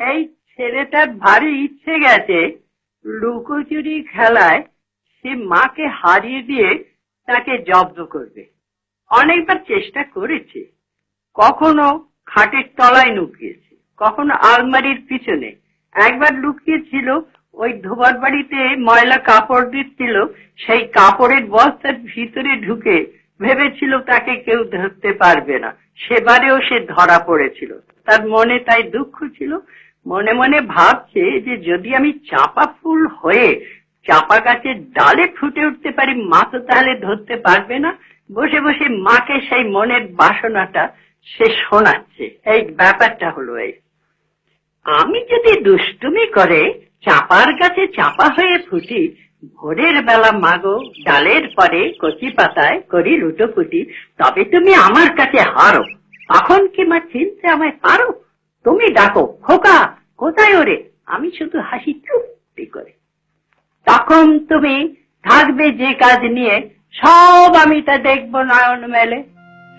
এই ছেলেটার ভারী ইচ্ছে গেছে লুকোচুরি খেলায় সে মাকে হারিয়ে দিয়ে তাকে জব্দ করবে। অনেকবার চেষ্টা করেছে। কখনো খাটের তলায় লুকিয়েছে, কখনো আলমারির পিছনে। একবার লুকিয়েছিল ওই ধোবার বাড়িতে ময়লা কাপড় দিচ্ছিল, সেই কাপড়ের বস্তার ভিতরে ঢুকে ভেবেছিল তাকে কেউ ধরতে পারবে না। সেবারেও সে ধরা পড়েছিল। তার মনে তাই দুঃখ ছিল। মনে মনে ভাবছে যে যদি আমি চাপা ফুল হয়ে চাপা গাছের ডালে ফুটে উঠতে পারি, মা তো তাহলে ধরতে পারবে না। বসে বসে মাকে সেই মনের বাসনাটা সে শোনাচ্ছে। এই ব্যাপারটা হলো এই। আমি যদি দুষ্টুমি করে চাপার গাছে চাপা হয়ে ফুটি, ভোরের বেলা মাগো, ডালের পরে কচি পাতায় করি লুটোপুটি তবে তুমি আমার কাছে হারো। তখন কি মা চিনতে আমায় পারো? তুমি ডাকো, খোকা, কোথায় ওরে? আমি শুধু হাসি চুপটি করে। তখন তুমি থাকবে যে কাজ নিয়ে, সব আমি তা দেখব নয়ন মেলে।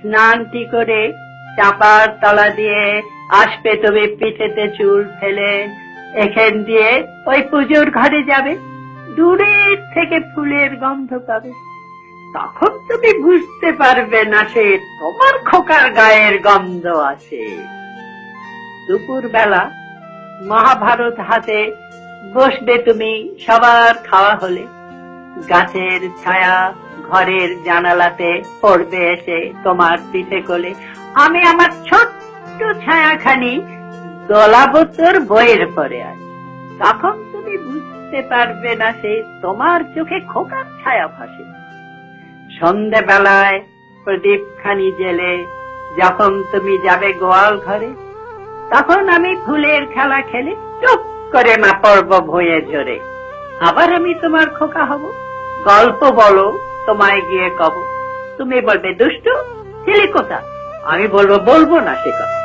স্নানটি করে চাপার তলা দিয়ে আসবে তুমি পিঠেতে চুল ফেলে। এখান দিয়ে ওই পুজোর ঘরে যাবে, দূরের থেকে ফুলের গন্ধ পাবে। তখন তুমি বুঝতে পারবে না সে তোমার খোকার গায়ের গন্ধ আছে। দুপুর বেলা মহাভারত হাতে বসবে তুমি সবার খাওয়া হলে। গাছের ছায়া ঘরের জানালাতে পড়বে এসে তোমার পিঠে কোলে। আমি আমার ছোট্ট ছায়াখানি দলাবতর বইয়ের পরে আছি তখন তুমি বুঝতে পারবে না সে তোমার চোখে খোকার ছায়া ভাসে। সন্ধেবেলায় প্রদীপ খানি জেলে যখন তুমি যাবে গোয়াল ঘরে, তখন আমি ফুলের খেলা খেলে চুপ করে মা পর্ব ভয়ে ঝরে আবার আমি তোমার খোকা হব? গল্প বলো, তোমায় গিয়ে কব। তুমি বলবে, দুষ্টু, ছেলে কোথা আমি বলব বলব না সে কথা।